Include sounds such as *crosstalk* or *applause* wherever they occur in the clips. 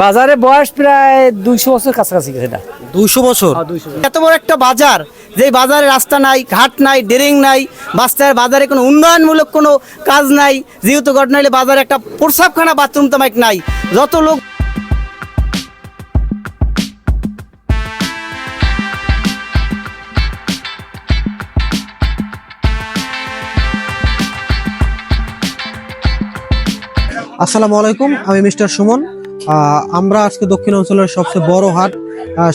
বাজারে বয়স প্রায় দুইশো বছর কাছাকাছি সেটা দুইশো বছর? এত বড় একটা বাজার যে বাজারে রাস্তা নাই ঘাট নাই ডেরিং নাই বাস্তার বাজারে কোনো উন্নয়নমূলক কোনো কাজ নাই যেহেতু ঘটনা হলে বাজারে একটা প্রসাবখানা বাথরুম তামাক নাই যত লোক আসসালামু আলাইকুম আমি মিস্টার সুমন। আমরা আজকে দক্ষিণ অঞ্চলের সবচেয়ে বড় হাট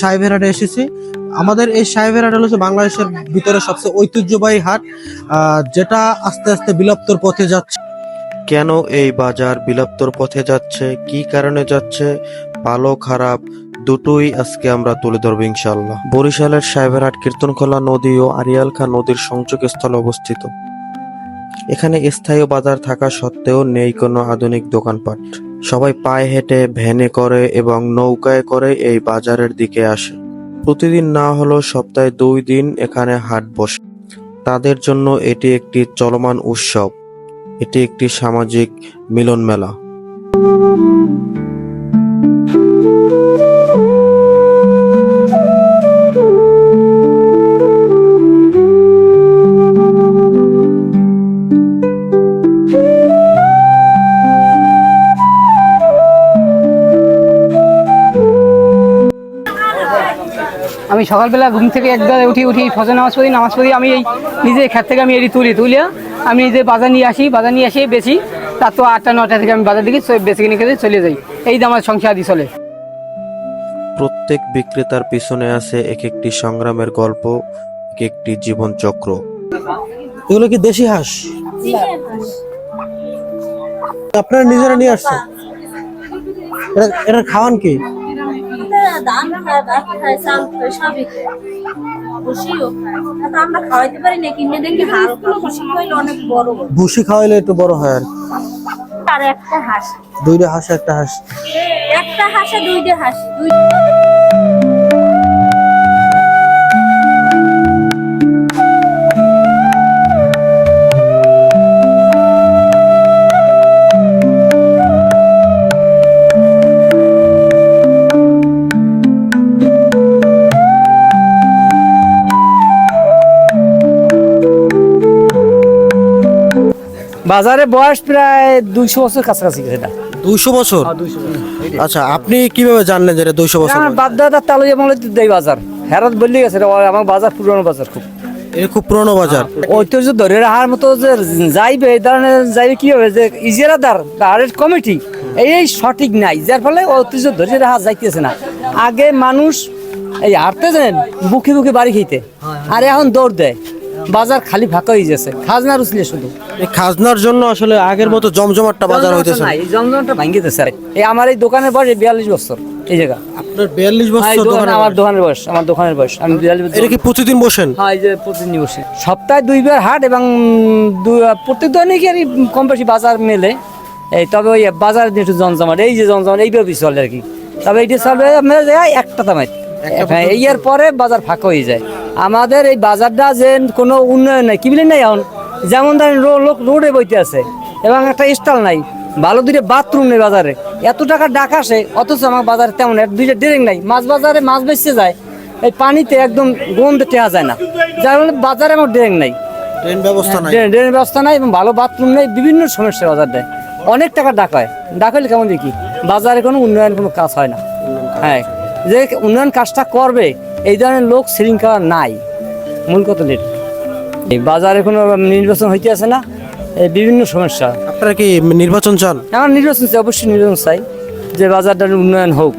সাহেবের হাটে এসেছি। আমাদের এই সাহেবের হাট হচ্ছে বাংলাদেশের ভিতরে সবচেয়ে ঐতিহ্যবাহী হাট যেটা আস্তে আস্তে বিলুপ্তর পথে যাচ্ছে। কেন এই বাজার বিলুপ্তর পথে যাচ্ছে? কি কারণে যাচ্ছে? ভালো, খারাপ, দুটোই আজকে আমরা তুলে ধরবো ইনশাল্লাহ বরিশালের সাহেবেরহাট কীর্তনখোলা নদী ও আরিয়াল খাঁ নদীর সংযোগস্থলে অবস্থিত। এখানে স্থায়ী বাজার থাকা সত্ত্বেও নেই কোনো আধুনিক দোকানপাট। সবাই পায়ে হেঁটে, ভ্যানে করে এবং নৌকায় করে এই বাজারের দিকে আসে। প্রতিদিন না হলেও সপ্তাহে দুই দিন এখানে হাট বসে। তাদের জন্য এটি একটি চলমান উৎসব। এটি একটি সামাজিক মিলন আমি সকালবেলা ঘুম থেকে একবার উঠি উঠি ফজর নামাজ পড়ি নামাজ পড়ি আমি এই নিজে ক্ষেত থেকে আমি এটি তুলি তুলিয়া আমি নিজে বাজার নিয়ে আসি বাজার নিয়ে এসে বেশি তার তো আটটা নটা থেকে আমি বাজার দিকে বেশি কিনে খেতে চলে যাই। এই যে আমার সংসার আদি চলে। প্রত্যেক বিক্রেতার পিছনে আছে এক একটি সংগ্রামের গল্প এক একটি জীবন চক্র এগুলো কি দেশি হাঁস? আপনারা নিজেরা নিয়ে আসছেন? এটা- খাওয়ান কি? ধান খায় ভাত খায় চাল খায় সবই খায়। খুশিও খায়। তা আমরা খাওয়াইতে পারি না কিনে দেখি হালকা খুশি হইলে অনেক বড় ভুসি খাওয়াইলে একটু বড় হয় আর। আর একটা হাঁস। দুইটা হাঁস একটা হাঁস। একটা হাঁসে দুইটা হাঁস দুই বাজারে বয়স প্রায় দুইশো বছর কাছাকাছি সেটা দুইশো বছর? আচ্ছা আপনি কীভাবে জানলেন যে দুইশো বছর আমার বাদ দাদা তালু যেমন দেই বাজার। হেরাত বললে গেছে রে, আমার বাজার পুরনো বাজার খুব। এটা খুব পুরনো বাজার। ঐতিহ্য ধরে রাখার মতো যে যাইবে এই ধরনের যাইবে কি হবে? যে ইজারাদার আরের কমিটি এই সঠিক নাই। যার ফলে ঐতিহ্য ধরে রাখা যাইতেছে না। আগে মানুষ এই হাঁটতে জানেন বুকে বুকে বাড়ি খেতে আর এখন দৌড় দেয়। বাজার খালি ফাঁকা হয়ে যাচ্ছে। খাজনা রুচলে শুধু। এই খাজনার জন্য আসলে আগের মতো জমজমাটটা বাজার হইতেছে না। এই জমজমটা ভাঙ্গি দিচ্ছে এই আমার এই দোকানের বয়স বিয়াল্লিশ বছর এই জায়গা। আপনার বিয়াল্লিশ বছর দোকান আমার দোকানের বয়স আমার দোকানের বয়স আমি বিয়াল্লিশ বছর। এটা কি প্রতিদিন বসেন? হ্যাঁ এই যে প্রতিদিন বসে। সপ্তাহে দুইবার হাট এবং প্রত্যেক কি আর কম বেশি বাজার মেলে? এই তবে ওই বাজার দিন একটু জমজমাট এই যে জমজমাট এইভাবেই চলে আর কি। তবে এইটা চলবে আপনার একটা দামে হ্যাঁ এই এর পরে বাজার ফাঁকা হয়ে যায়। আমাদের এই বাজারটা যে কোনো উন্নয়ন নাই। কি বলেন নাই এখন? যেমন ধরেন লোক রোডে বইতে আছে এবং একটা স্টল নাই ভালো দুইটা বাথরুম নেই বাজারে। এত টাকা ডাক আসে অথচ আমার বাজারে তেমন এক দুইটা ডেরেং নাই। মাছ বাজারে মাছ বেচতে যায় এই পানিতে একদম গন্ধ টেয়া যায় না। যার ফলে বাজারে আমার ড্রেন নাই। ট্রেন ব্যবস্থা নাই। ড্রেন- ড্রেনের ব্যবস্থা নাই এবং ভালো বাথরুম নেই বিভিন্ন সমস্যা বাজার দেয়। অনেক টাকা ডাক হয়। ডাক হলে কেমন দেখি? বাজারে কোনো উন্নয়ন কোনো কাজ হয় না। হ্যাঁ। যে উন্নয়ন কাজটা করবে এই ধরনের লোক শৃঙ্খলা নাই মূল কথা নেই এই বাজারে কোনো নির্বাচন হইতে আছে না এই বিভিন্ন সমস্যা। আপনারা কি নির্বাচন চান? আমার নির্বাচন চাই অবশ্যই নির্বাচন চাই যে বাজারটার উন্নয়ন হোক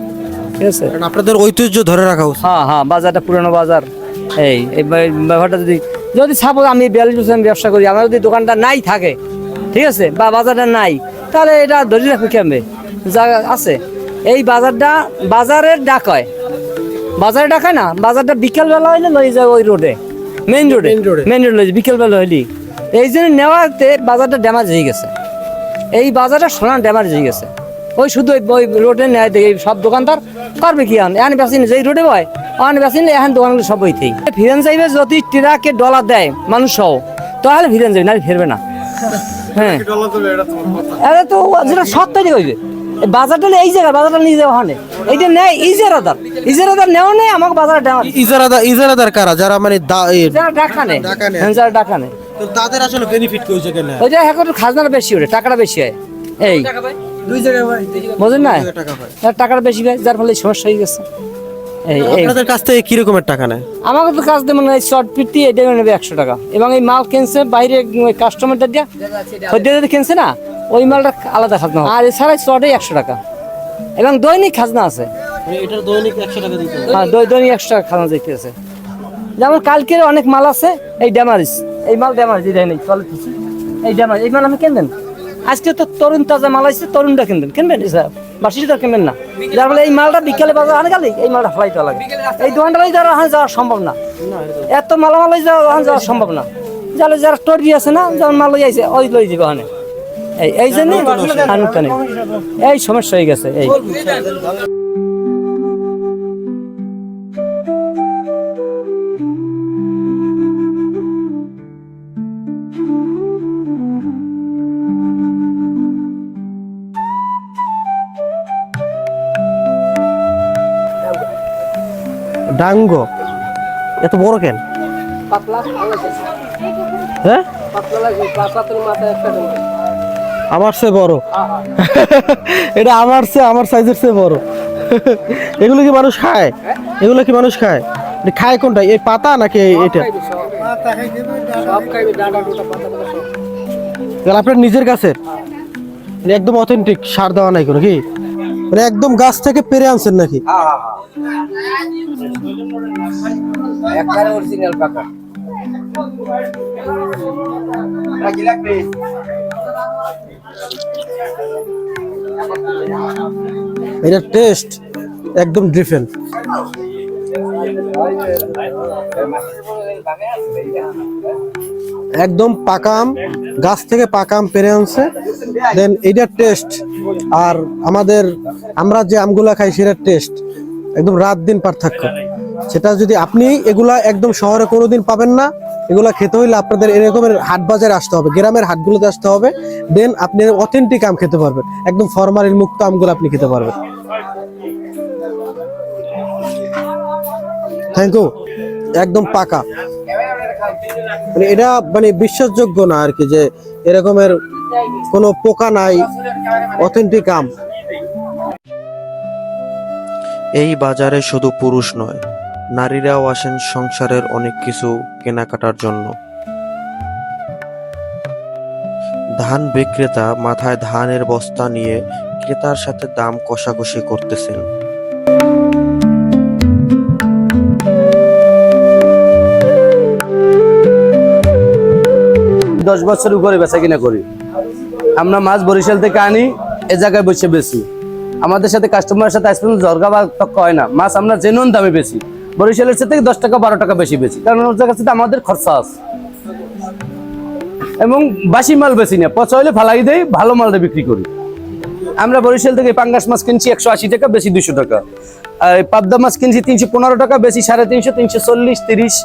ঠিক আছে? আপনাদের ঐতিহ্য ধরে রাখা উচিত। হ্যাঁ হ্যাঁ বাজারটা পুরনো বাজার এই এই বা- ব্যাপারটা যদি যদি সাপোজ আমি বিয়াল্লিশ বছর ব্যবসা করি আমার যদি দোকানটা নাই থাকে ঠিক আছে বা বাজারটা নাই তাহলে এটা ধরে রাখবে কেমবে যা আছে এই বাজারটা বাজারের ডাক হয় বাজারে ডাকায় না বাজারটা বিকেলবেলা হইলে লয়ে যায় ওই রোডে মেইন রোডে। মেইন রোড বিকেলবেলা হইলি। এই জন্য নেওয়াতে বাজারটা ড্যামেজ হয়ে গেছে। এই বাজারটা সোনার ড্যামেজ হয়ে গেছে। ওই শুধু ওই- রোডে নেয় দেখে সব দোকানদার করবে কি আন এখন বেসিন যেই রোডে বয় অন বেসিন এখন দোকানগুলো সব বইতেই ফিরেন যাইবে যদি ট্রাকে ডলার দেয় মানুষ সহ তাহলে ফিরেন যাবে না ফিরবে না। *laughs* হ্যাঁ। আরে তো যেটা সত্যাই হইবে এই বাজারটা এই জায়গা বাজারটা নিয়ে যাওয়া হয় এইটা নেয় ইজারাদার। ইজারাদার নেওয়া নেই আমাকে বাজারে দেওয়া ইজারাদার ইজারাদার কারা? যারা মানে যারা নেয়। নেয়। হ্যাঁ, যারা নেয়। তাদের আসলে বেনিফিট কই নেয়? ওইটা এখন খাজনাটা বেশি ওঠে টাকাটা বেশি হয়। এই। দুই ভাই না তার টাকাটা বেশি হয় যার ফলে সমস্যা হয়ে গেছে। আপনাদের কাছ থেকে কি রকমের টাকা নেয়? আমাকে তো কাজ দেবেন এই শর্ট পিটি এটা নেবে একশো টাকা। এবং এই মাল কিনছে বাইরে কাস্টমারটা দিয়া কিনছে না ওই মালটা আলাদা খাজনা হবে। আর এছাড়া শর্টে একশো টাকা। এবং দৈনিক খাজনা আছে। মানে এটার দৈনিক একশো টাকা দিতে হ্যাঁ দৈ- দৈনিক একশো টাকা খাজনা দিতে আছে। যেমন কালকের অনেক মাল আছে এই ড্যামারিস এই মাল ড্যামারিস এই দেখেন এই চলে এই ড্যামারিস এই মাল আমি কিনবেন আজকে তো তরুণ তাজা মাল আসছে তরুণটা কিনবেন কিনবেন বাসিটা তো কিনবেন না? যার ফলে এই মালটা বিকেলে বাজার আনে গেলে এই মালটা ফ্লাইট লাগে। এই দোকানটা যারা ওখানে যাওয়া সম্ভব না। এত মালামাল যাওয়া ওখানে যাওয়া সম্ভব না। যারা যারা টরি আছে না যেমন মাল লই আইছে ওই লই যাবে ওখানে। এই এই জন্য আনুষ্ঠানে এই সমস্যা হয়ে গেছে এই। ডাঙ্গো। এত বড় কেন? হ্যাঁ? আমার সে বড়। এটা আমার সে আমার সাইজের সে বড়। এগুলো কি মানুষ খায়? এগুলো কি মানুষ খায়? খায় কোনটা? এই পাতা নাকি এটা? আপনার নিজের কাছে? একদম অথেন্টিক সার দেওয়া নাই কোনো কি? মানে একদম গাছ থেকে পেরে আনছেন নাকি? এটার টেস্ট একদম ডিফারেন্ট একদম পাকা আম, গাছ থেকে পাকা আম পেরে আনছে। দেন এইটার টেস্ট আর আমাদের, আমরা যে আমগুলা খাই সেটার টেস্ট একদম রাত দিন পার্থক্য। সেটা যদি আপনি এগুলা একদম শহরে কোনোদিন পাবেন না, এগুলা খেতে হইলে আপনাদের এরকমের হাট বাজারে আসতে হবে, গ্রামের হাটগুলোতে আসতে হবে, দেন আপনি অথেন্টিক আম খেতে পারবেন, একদম ফরমালিন মুক্ত আমগুলো আপনি খেতে পারবেন। থ্যাংক ইউ একদম পাকা। মানে এটা মানে বিশ্বাসযোগ্য না আর কি যে এরকমের কোনো পোকা নাই অথেন্টিক আম। এই বাজারে শুধু পুরুষ নয় নারীরাও আসেন সংসারের অনেক কিছু কেনাকাটার জন্য। ধান বিক্রেতা মাথায় ধানের বস্তা নিয়ে ক্রেতার সাথে দাম কষাকষি করতেছেন। দশ বছর উপরে বেচা কিনা করি। আমরা মাছ বরিশাল থেকে আনি, এ জায়গায় বসে বেশি আমাদের সাথে কাস্টমারের সাথে পর্যন্ত জর্গা বা তক্ক হয় না। মাছ আমরা জেনুন দামে বেশি বরিশালের সাথে দশ টাকা, বারো টাকা বেশি বেশি। কারণ ওর সাথে আমাদের খরচা আছে। এবং বাসি মাল বেশি না, পচা হলে ফালাই দেয় ভালো মালটা বিক্রি করি। আমরা বরিশাল থেকে পাঙ্গাস মাছ কিনছি একশো আশি টাকা, বেশি দুশো টাকা। আর পাবদা মাছ কিনছি তিনশো পনেরো টাকা, বেশি সাড়ে তিনশো তিনশো চল্লিশ, তিরিশ।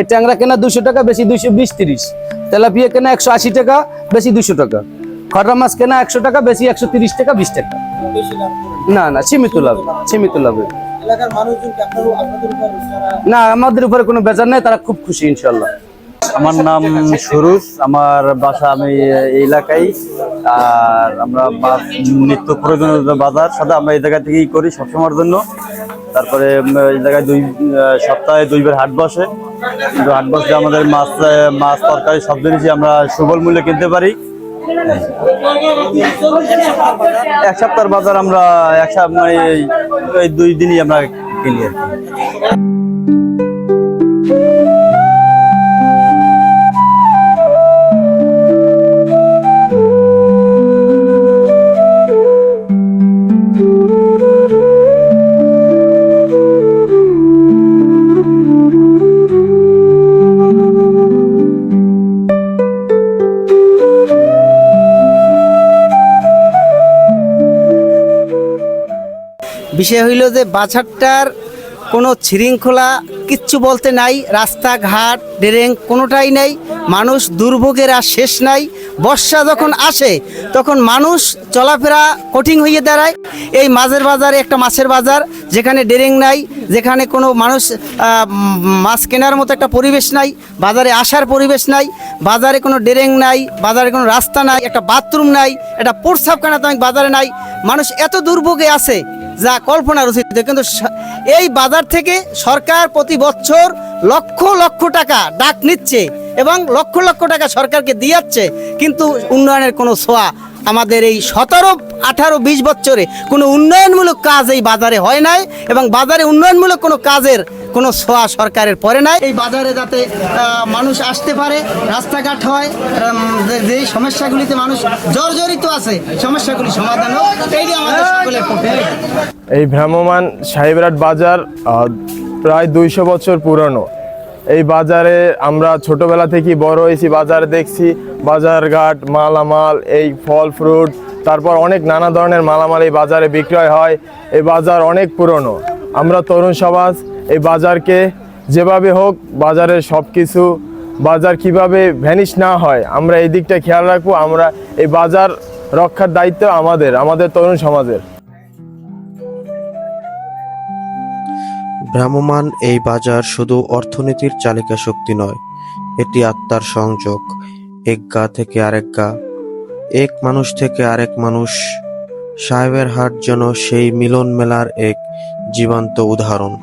এই ট্যাংরা কেনা দুশো টাকা, বেশি দুশো বিশ, তিরিশ। তেলাপিয়া কেনা একশো আশি টাকা, বেশি দুশো টাকা। খররা মাছ কেনা একশো টাকা, বেশি একশো তিরিশ টাকা, বিশ টাকা। না না, সীমিত লাভ, সীমিত লাভে। না আমাদের উপরে কোনো বেজার নাই তারা খুব খুশি ইনশাল্লাহ আমার নাম সুরুজ আমার বাসা আমি এই এলাকায়। আর আমরা মাছ নিত্য প্রয়োজনীয় বাজার সাথে আমরা এই জায়গা থেকেই করি সবসময়ের জন্য। তারপরে এই জায়গায় দুই সপ্তাহে দুইবার হাট বসে। কিন্তু হাট বসলে আমাদের মাছ মাছ তরকারি সব জিনিসই আমরা সুবল মূল্যে কিনতে পারি। এক সপ্তাহের বাজার আমরা এক সপ্তাহ মানে এই দুই দিনই আমরা কিনি আর কি। বিষয় হইল যে বাছারটার কোনো শৃঙ্খলা কিচ্ছু বলতে নাই, রাস্তাঘাট, ড্রেন কোনোটাই নেই, মানুষ দুর্ভোগের আর শেষ নাই। বর্ষা যখন আসে, তখন মানুষ চলাফেরা কঠিন হয়ে দাঁড়ায়। এই মাছের বাজারে একটা মাছের বাজার, যেখানে ডেরেং নাই, যেখানে কোনো মানুষ মাছ কেনার মতো একটা পরিবেশ নাই, বাজারে আসার পরিবেশ নাই, বাজারে কোনো ডেরেং নাই, বাজারে কোনো রাস্তা নাই, একটা বাথরুম নাই, একটা প্রস্রাবখানা তো বাজারে নাই। মানুষ এত দুর্ভোগে আছে যা কল্পনার উচিত কিন্তু এই বাজার থেকে সরকার প্রতি বছর লক্ষ লক্ষ টাকা ডাক নিচ্ছে এবং লক্ষ লক্ষ টাকা সরকারকে দিয়াচ্ছে। কিন্তু উন্নয়নের কোনো ছোঁয়া আমাদের এই সতেরো, আঠারো, বিশ বছরে কোনো উন্নয়নমূলক কাজ এই বাজারে হয় নাই এবং বাজারে উন্নয়নমূলক কোনো কাজের কোনো ছোঁয়া সরকারের পরে নাই। এই বাজারে যাতে মানুষ আসতে পারে, রাস্তাঘাট হয় যে- সমস্যাগুলিতে মানুষ জর্জরিত আছে, সমস্যাগুলি সমাধান হোক আমাদের সকলের এই ভ্রাম্যমান সাহেবরাট বাজার প্রায় দুইশো বছর পুরনো। এই বাজারে আমরা ছোটবেলা থেকে বড় হয়েছি, বাজার দেখছি, বাজারঘাট, মালামাল, এই ফল, ফ্রুট, তারপর অনেক নানা ধরনের মালামাল এই বাজারে বিক্রয় হয়। এই বাজার অনেক পুরনো। আমরা তরুণ সমাজ, এই বাজারকে যেভাবে হোক বাজারের সব কিছু বাজার কীভাবে ভ্যানিশ না হয়, আমরা এই দিকটা খেয়াল রাখব। আমরা এই বাজার রক্ষার দায়িত্ব আমাদের আমাদের তরুণ সমাজের। ভ্রাম্যমান এই বাজার শুধু অর্থনীতির চালিকা শক্তি নয়, এটি আত্মার সংযোগ। এক গা থেকে আরেক গা, এক মানুষ থেকে আরেক মানুষ, সাহেবের হাট যেন সেই মিলন মেলার এক জীবন্ত উদাহরণ।